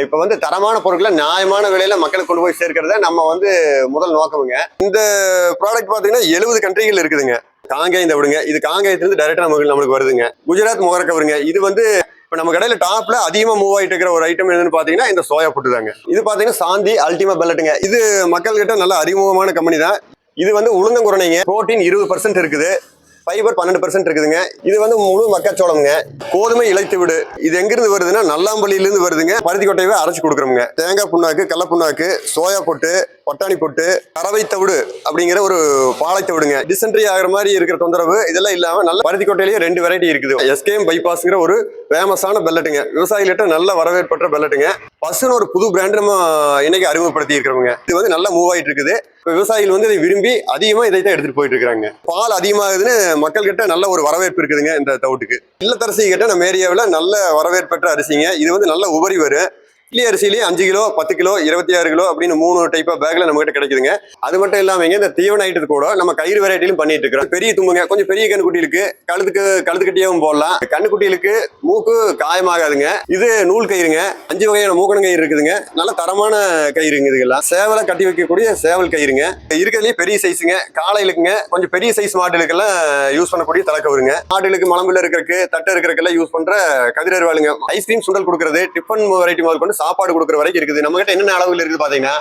இப்போ வந்து தரமான பொருட்களை நியாயமான விலையில மக்களுக்கு கொண்டு போய் சேர்க்கறத நம்ம வந்து முதல் நோக்கமுங்க. இந்த ப்ராடக்ட் பார்த்தீங்கன்னா எழுபது கண்ட்ரிகள் இருக்குதுங்க. காங்கேயம் இந்த விடுங்க. இது காங்கேயத்துலேருந்து டைரக்டா நமக்கு நம்மளுக்கு வருதுங்க. குஜராத் முகர கவருங்க. இது வந்து இப்போ நம்ம கடையில் டாப்ல அதிகமாக மூவ் ஆகிட்டு இருக்கிற ஒரு ஐட்டம் என்னன்னு பார்த்தீங்கன்னா இந்த சோயா புட்டு தாங்க. இது பார்த்தீங்கன்னா சாந்தி அல்டிமா பெல்லட்டுங்க இது மக்கள்கிட்ட நல்ல அறிமுகமான கம்பெனி தான். இது வந்து உளுந்தங்குரணைங்க. புரோட்டீன் இருபது பர்சன்ட் இருக்குது. ஃபைபர் பன்னெண்டு பர்சன்ட் இருக்குதுங்க. இது வந்து முழு மக்காச்சோளம்ங்க. கோதுமை இழைத்து விடு. இது எங்கிருந்து வருதுன்னா நல்லாம்பள்ளியிலேருந்து வருதுங்க. பருத்தி கொட்டையவே அரைச்சி கொடுக்குறோங்க தேங்காய் புண்ணாக்கு கடல புண்ணாக்கு சோயா பொட்டு பட்டாணி பொட்டு கறவை தவிடு அப்படிங்கிற ஒரு பாலை தவிடுங்க. டிசென்ட்ரி ஆகிற மாதிரி இருக்கிற தொந்தரவு இதெல்லாம் இல்லாம நல்ல பருத்திக்கோட்டையிலேயே ரெண்டு வெரைட்டி இருக்குது. எஸ்கேஎம் பைபாஸ்ங்கிற ஒரு ஃபேமஸான பெல்லட்டுங்க விவசாயிகிட்ட நல்ல வரவேற்பற்ற பெல்லட்டுங்க பசுன்னு ஒரு புது பிராண்ட் நம்ம இன்னைக்கு அறிமுகப்படுத்தி இருக்கிறவங்க இது வந்து நல்லா மூவ் ஆயிட்டு இருக்குது. இப்போ விவசாயிகள் வந்து இதை விரும்பி அதிகமாக இதை தான் எடுத்துட்டு போயிட்டு இருக்காங்க பால் அதிகமாகுதுன்னு மக்கள்கிட்ட நல்ல ஒரு வரவேற்பு இருக்குதுங்க இந்த தவிட்டுக்கு. இல்லத்தரசி கிட்ட நம்ம ஏரியாவில் நல்ல வரவேற்பற்ற அரிசிங்க. இது வந்து நல்ல உபரி வரும் இட்லி அரிசிலேயே அஞ்சு கிலோ பத்து கிலோ இருபத்தி ஆறு கிலோ அப்படின்னு மூணு டைப் பேக்கில் பேக்ல நம்ம கிட்ட கிடைக்குதுங்க. அது மட்டும் இல்லாமல் இந்த தீவன ஐட்டத்து கூட நம்ம கயிறு வெரைட்டிலும் பண்ணிட்டு இருக்கிறோம். பெரிய தும்புங்க கொஞ்சம் பெரிய கண்ணுக்குட்டிகளுக்கு கழுத்துக்கு கழுத்து கட்டியாவும் போடலாம். கண்ணுக்குட்டிகளுக்கு மூக்கு காயமாகாதுங்க. இது நூல் கயிறுங்க. அஞ்சு வகையான மூக்கணம் கயிறு இருக்குதுங்க. நல்ல தரமான கயிறுங்க இதுக்கெல்லாம் சேவலை கட்டி வைக்கக்கூடிய சேவல் கயிறுங்க. இருக்கிறதுலயே பெரிய சைஸுங்க காலையிலுக்குங்க கொஞ்சம் பெரிய சைஸ் மாடுகளுக்கெல்லாம் யூஸ் பண்ணக்கூடிய தலைக்கவருங்க. மாடுகளுக்கு மலம்பில் இருக்கிறதுக்கு தட்டை இருக்கிறதுக்கெல்லாம் யூஸ் பண்ற கதிரருவாளுங்க. ஐஸ்கிரீம் சுண்டல் கொடுக்கறது டிஃபன் வெரைட்டி முதல் கொண்டு சாப்பாடு கொடுக்குற வரைக்கும் இருக்குது. நம்ம கிட்ட என்னென்ன அளவுகள் இருக்குது பார்த்தீங்கன்னா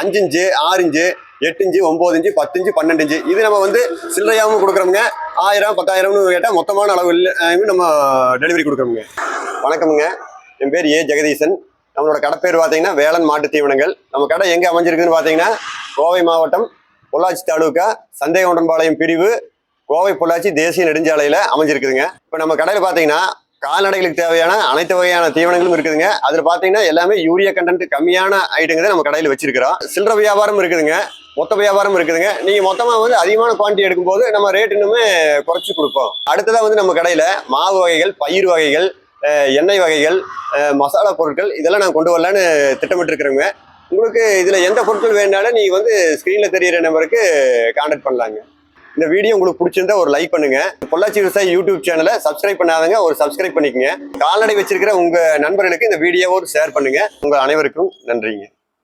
அஞ்சு இஞ்சு ஆறு இஞ்சு எட்டு இஞ்சு ஒம்பது இஞ்சு பத்து இஞ்சு பன்னெண்டு இஞ்சு இது நம்ம வந்து சில்லறையாகவும் கொடுக்குறோமுங்க. ஆயிரம் பத்தாயிரம்னு கேட்டால் மொத்தமான அளவில் நம்ம டெலிவரி கொடுக்குறோமுங்க. வணக்கமுங்க. என் பேர் ஏ ஜெகதீசன். நம்மளோட கடை பேர் பார்த்தீங்கன்னா வேளன் மாட்டு தீவனங்கள். நம்ம கடை எங்கே அமைஞ்சிருக்குன்னு பார்த்தீங்கன்னா கோவை மாவட்டம் பொள்ளாச்சி தாலுக்கா சந்தேகவுண்டன்பாளையம் பிரிவு கோவை பொள்ளாச்சி தேசிய நெடுஞ்சாலையில் அமைஞ்சிருக்குதுங்க. இப்போ நம்ம கடையில் பார்த்தீங்கன்னா கால்நடைகளுக்கு தேவையான அனைத்து வகையான தீவனங்களும் இருக்குதுங்க. அதில் பார்த்தீங்கன்னா எல்லாமே யூரியா கண்டென்ட் கம்மியான ஐட்டங்க நம்ம கடையில் வச்சிருக்கிறோம். சில்லற வியாபாரம் இருக்குதுங்க. மொத்த வியாபாரம் இருக்குதுங்க. நீங்கள் மொத்தமாக வந்து அதிகமான குவான்டிட்டி எடுக்கும்போது நம்ம ரேட் இன்னுமே குறைச்சி கொடுப்போம். அடுத்ததாக வந்து நம்ம கடையில் மாவு வகைகள் பயிர் வகைகள் எண்ணெய் வகைகள் மசாலா பொருட்கள் இதெல்லாம் நான் கொண்டு வரலான்னு திட்டமிட்டு இருக்கிறோங்க உங்களுக்கு இதில் எந்த பொருட்கள் வேணாலும் நீங்கள் வந்து ஸ்க்ரீனில் தெரியிற நம்பருக்கு கான்டாக்ட் பண்ணலாங்க. இந்த வீடியோ உங்களுக்கு பிடிச்சிருந்தா ஒரு லைக் பண்ணுங்க. பொள்ளாச்சி விவசாயி யூடியூப் சேனலை சப்ஸ்கிரைப் பண்ணாதங்க ஒரு சப்ஸ்கிரைப் பண்ணிக்கங்க. கால்நடை வச்சிருக்கிற உங்க நண்பர்களுக்கு இந்த வீடியோவோடு ஷேர் பண்ணுங்க. உங்க அனைவருக்கும் நன்றிங்க.